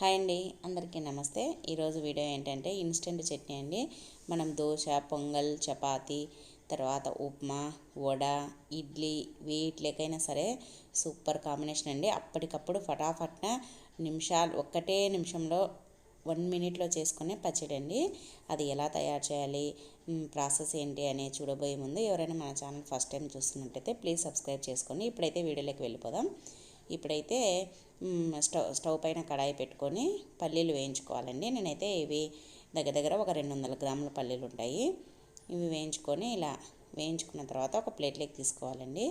Hi అండి అందరికీ నమస్తే. ఈరోజు వీడియో ఏంటంటే ఇన్స్టెంట్ చట్నీ అండి. మనం దోశ పొంగల్ చపాతి తర్వాత ఉప్మా వడ ఇడ్లీ వీటికైనా సరే సూపర్ కాంబినేషన్ అండి. అప్పటికప్పుడు ఫటాఫట్న నిమిషాలు ఒక్కటే నిమిషంలో వన్ మినిట్లో చేసుకునే పచ్చడి అండి. అది ఎలా తయారు చేయాలి ప్రాసెస్ ఏంటి అనే చూడబోయే ముందు ఎవరైనా మన ఛానల్ ఫస్ట్ టైం చూస్తున్నట్టయితే ప్లీజ్ సబ్స్క్రైబ్ చేసుకోండి ఇప్పుడైతే వీడియోలోకి వెళ్ళిపోదాం. ఇప్పుడైతే స్టవ్ స్టవ్ పైన కడాయి పెట్టుకొని పల్లీలు వేయించుకోవాలండి. నేనైతే ఇవి దగ్గర దగ్గర ఒక రెండు వందల గ్రాముల పల్లీలు ఉంటాయి. ఇవి వేయించుకొని ఇలా వేయించుకున్న తర్వాత ఒక ప్లేట్లోకి తీసుకోవాలండి.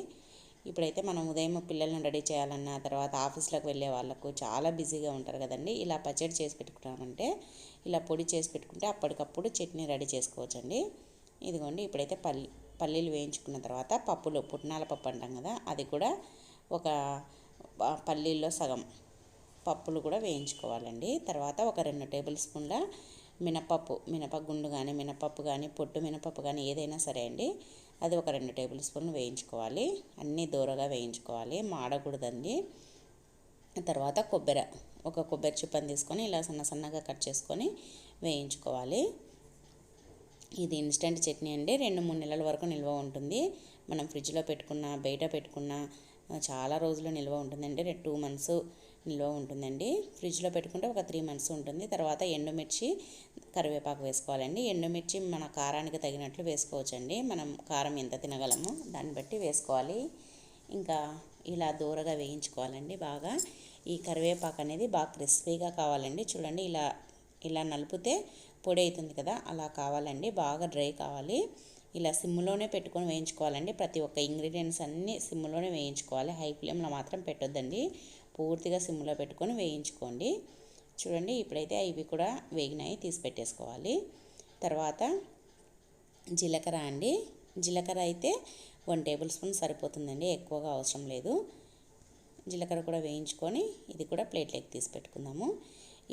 ఇప్పుడైతే మనం ఉదయం పిల్లల్ని రెడీ చేయాలన్న తర్వాత ఆఫీస్లోకి వెళ్ళే వాళ్ళకు చాలా బిజీగా ఉంటారు కదండి. ఇలా పచ్చడి చేసి పెట్టుకున్నామంటే ఇలా పొడి చేసి పెట్టుకుంటే అప్పటికప్పుడు చట్నీ రెడీ చేసుకోవచ్చండి. ఇదిగోండి ఇప్పుడైతే పల్లి పల్లీలు వేయించుకున్న తర్వాత పప్పులు పుట్నాల పప్పు అంటాం కదా అది కూడా ఒక పల్లీల్లో సగం పప్పులు కూడా వేయించుకోవాలండి. తర్వాత ఒక రెండు టేబుల్ స్పూన్ల మినపప్పు మినపగుండు కానీ మినపప్పు కానీ పొట్టు మినపప్పు కానీ ఏదైనా సరే అండి అది ఒక రెండు టేబుల్ స్పూన్లు వేయించుకోవాలి. అన్నీ దూరగా వేయించుకోవాలి మాడకూడదండి. తర్వాత కొబ్బరి ఒక కొబ్బరి చిప్పని తీసుకొని ఇలా సన్న సన్నగా కట్ చేసుకొని వేయించుకోవాలి. ఇది ఇన్స్టెంట్ చట్నీ అండి. రెండు మూడు నెలల వరకు నిల్వ ఉంటుంది. మనం ఫ్రిడ్జ్లో పెట్టుకున్న బయట పెట్టుకున్న చాలా రోజులు నిల్వ ఉంటుందండి. టూ మంత్స్ నిల్వ ఉంటుందండి. ఫ్రిడ్జ్లో పెట్టుకుంటే ఒక త్రీ మంత్స్ ఉంటుంది. తర్వాత ఎండుమిర్చి కరివేపాకు వేసుకోవాలండి. ఎండుమిర్చి మన కారానికి తగినట్లు వేసుకోవచ్చండి. మనం కారం ఎంత తినగలము దాన్ని బట్టి వేసుకోవాలి. ఇంకా ఇలా దూరగా వేయించుకోవాలండి బాగా. ఈ కరివేపాకు అనేది బాగా క్రిస్పీగా కావాలండి. చూడండి ఇలా ఇలా నలిపితే పొడి అవుతుంది కదా అలా కావాలండి. బాగా డ్రై కావాలి. ఇలా సిమ్లోనే పెట్టుకొని వేయించుకోవాలండి. ప్రతి ఒక్క ఇంగ్రీడియంట్స్ అన్నీ సిమ్లోనే వేయించుకోవాలి. హై ఫ్లేమ్లో మాత్రం పెట్టొద్దండి. పూర్తిగా సిమ్లో పెట్టుకొని వేయించుకోండి. చూడండి ఇప్పుడైతే ఇవి కూడా వేగినాయి తీసి పెట్టేసుకోవాలి. తర్వాత జీలకర్ర అండి. జీలకర్ర అయితే వన్ టేబుల్ స్పూన్ సరిపోతుందండి ఎక్కువగా అవసరం లేదు. జీలకర్ర కూడా వేయించుకొని ఇది కూడా ప్లేట్లోకి తీసి పెట్టుకుందాము.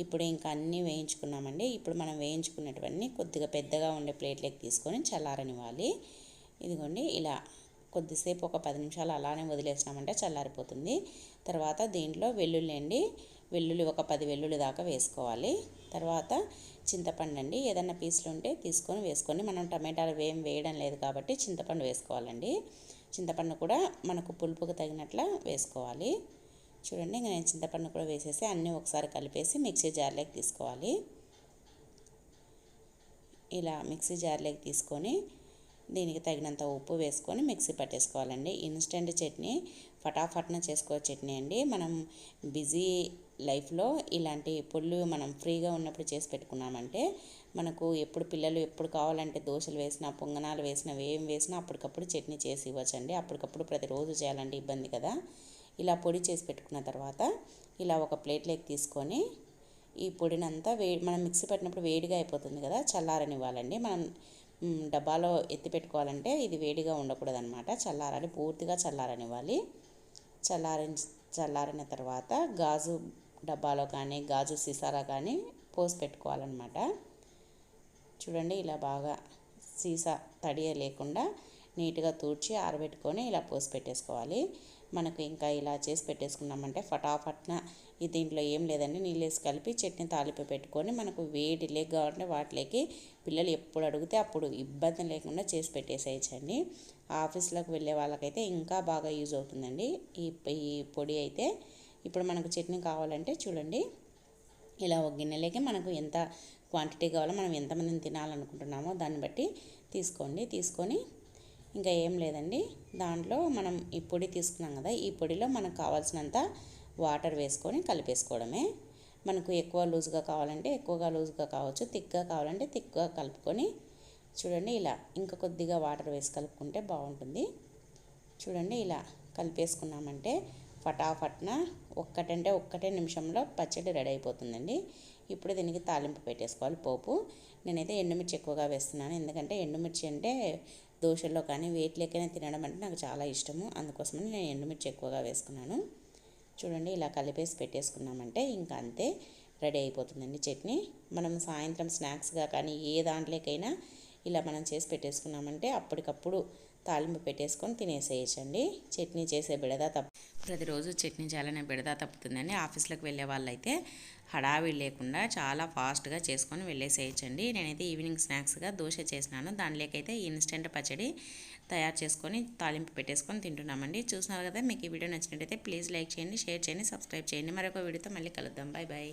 ఇప్పుడు ఇంకా అన్నీ వేయించుకున్నామండి. ఇప్పుడు మనం వేయించుకున్నటువన్నీ కొద్దిగా పెద్దగా ఉండే ప్లేట్లోకి తీసుకొని చల్లారనివ్వాలి. ఇదిగోండి ఇలా కొద్దిసేపు ఒక పది నిమిషాలు అలానే వదిలేసినామంటే చల్లారిపోతుంది. తర్వాత దీంట్లో వెల్లుల్లి అండి వెల్లుల్లి ఒక పది వెల్లుల్లి దాకా వేసుకోవాలి. తర్వాత చింతపండు అండి ఏదన్నా పీసులు ఉంటే తీసుకొని వేసుకొని మనం టమాటాలు వేయం వేయడం లేదు కాబట్టి చింతపండు వేసుకోవాలండి. చింతపండు కూడా మనకు పులుపుకు తగినట్ల వేసుకోవాలి. చూడండి ఇంకా నేను చింతపండు కూడా వేసేసి అన్నీ ఒకసారి కలిపేసి మిక్సీ జార్లోకి తీసుకోవాలి. ఇలా మిక్సీ జార్లోకి తీసుకొని దీనికి తగినంత ఉప్పు వేసుకొని మిక్సీ పట్టేసుకోవాలండి. ఇన్స్టెంట్ చట్నీ ఫటాఫట్న చేసుకో చట్నీ అండి. మనం బిజీ లైఫ్లో ఇలాంటి పొళ్ళు మనం ఫ్రీగా ఉన్నప్పుడు చేసి పెట్టుకున్నామంటే మనకు ఎప్పుడు పిల్లలు ఎప్పుడు కావాలంటే దోశలు వేసినా పొంగనాలు వేసినా ఏం వేసినా అప్పటికప్పుడు చట్నీ చేసి ఇవ్వచ్చండి. అప్పటికప్పుడు ప్రతిరోజు చేయాలంటే ఇబ్బంది కదా. ఇలా పొడి చేసి పెట్టుకున్న తర్వాత ఇలా ఒక ప్లేట్లోకి తీసుకొని ఈ పొడినంతా వే మనం మిక్సీ పెట్టినప్పుడు వేడిగా అయిపోతుంది కదా చల్లారనివ్వాలండి. మనం డబ్బాలో ఎత్తి పెట్టుకోవాలంటే ఇది వేడిగా ఉండకూడదు అనమాట చల్లారాలి పూర్తిగా చల్లారనివ్వాలి. చల్లారి చల్లారిన తర్వాత గాజు డబ్బాలో కానీ గాజు సీసాలో కానీ పోసి పెట్టుకోవాలన్నమాట. చూడండి ఇలా బాగా సీసా తడియ లేకుండా నీట్గా తూడ్చి ఆరబెట్టుకొని ఇలా పోసి పెట్టేసుకోవాలి. మనకు ఇంకా ఇలా చేసి పెట్టేసుకున్నామంటే ఫటాఫట్న దీంట్లో ఏం లేదండి. నీళ్ళేసి కలిపి చట్నీ తాలిపి పెట్టుకొని మనకు వేడి లేక కావాలంటే వాటిలోకి పిల్లలు ఎప్పుడు అడిగితే అప్పుడు ఇబ్బంది లేకుండా చేసి పెట్టేసేయచ్చండి. ఆఫీస్లోకి వెళ్ళే వాళ్ళకైతే ఇంకా బాగా యూజ్ అవుతుందండి. ఈ ఈ పొడి అయితే ఇప్పుడు మనకు చట్నీ కావాలంటే చూడండి. ఇలా ఒక గిన్నెలోకి మనకు ఎంత క్వాంటిటీ కావాలో మనం ఎంతమందిని తినాలనుకుంటున్నామో దాన్ని బట్టి తీసుకోండి. తీసుకొని ఇంకా ఏం లేదండి. దాంట్లో మనం ఈ పొడి తీసుకున్నాం కదా ఈ పొడిలో మనకు కావాల్సినంత వాటర్ వేసుకొని కలిపేసుకోవడమే. మనకు ఎక్కువ లూజ్గా కావాలంటే ఎక్కువగా లూజ్గా కావచ్చు థిక్గా కావాలంటే థిక్గా కలుపుకొని చూడండి ఇలా ఇంకా కొద్దిగా వాటర్ వేసి కలుపుకుంటే బాగుంటుంది. చూడండి ఇలా కలిపేసుకున్నామంటే ఫటాఫట్న ఒక్కటంటే ఒక్కటే నిమిషంలో పచ్చడి రెడీ అయిపోతుందండి. ఇప్పుడు దీనికి తాలింపు పెట్టేసుకోవాలి పోపు. నేనైతే ఎండుమిర్చి ఎక్కువగా వేస్తున్నాను ఎందుకంటే ఎండుమిర్చి అంటే దోశల్లో కానీ వేట్లకైనా తినడం అంటే నాకు చాలా ఇష్టము. అందుకోసమని నేను ఎండుమిర్చి ఎక్కువగా వేసుకున్నాను. చూడండి ఇలా కలిపేసి పెట్టేసుకున్నామంటే ఇంకా అంతే రెడీ అయిపోతుందండి చట్నీ. మనం సాయంత్రం స్నాక్స్గా కానీ ఏ దాంట్లోకైనా ఇలా మనం చేసి పెట్టేసుకున్నామంటే అప్పటికప్పుడు తాలింపు పెట్టేసుకొని తినేసేయచ్చండి. చట్నీ చేసే బిడద తప్ప ప్రతిరోజు చట్నీ చేయాలనే బిడద తప్పుతుందండి. ఆఫీస్లోకి వెళ్ళే వాళ్ళైతే హడావిడి లేకుండా చాలా ఫాస్ట్గా చేసుకొని వెళ్ళేసేయచ్చండి. నేనైతే ఈవినింగ్ స్నాక్స్గా దోశ చేసినాను. దానిలోకైతే ఇన్స్టెంట్ పచ్చడి తయారు చేసుకొని తాలింపు పెట్టేసుకొని తింటున్నామండి. చూసినారు కదా మీకు ఈ వీడియో నచ్చినట్టయితే ప్లీజ్ లైక్ చేయండి షేర్ చేయండి సబ్స్క్రైబ్ చేయండి. మరొక వీడియోతో మళ్ళీ కలుద్దాం. Bye bye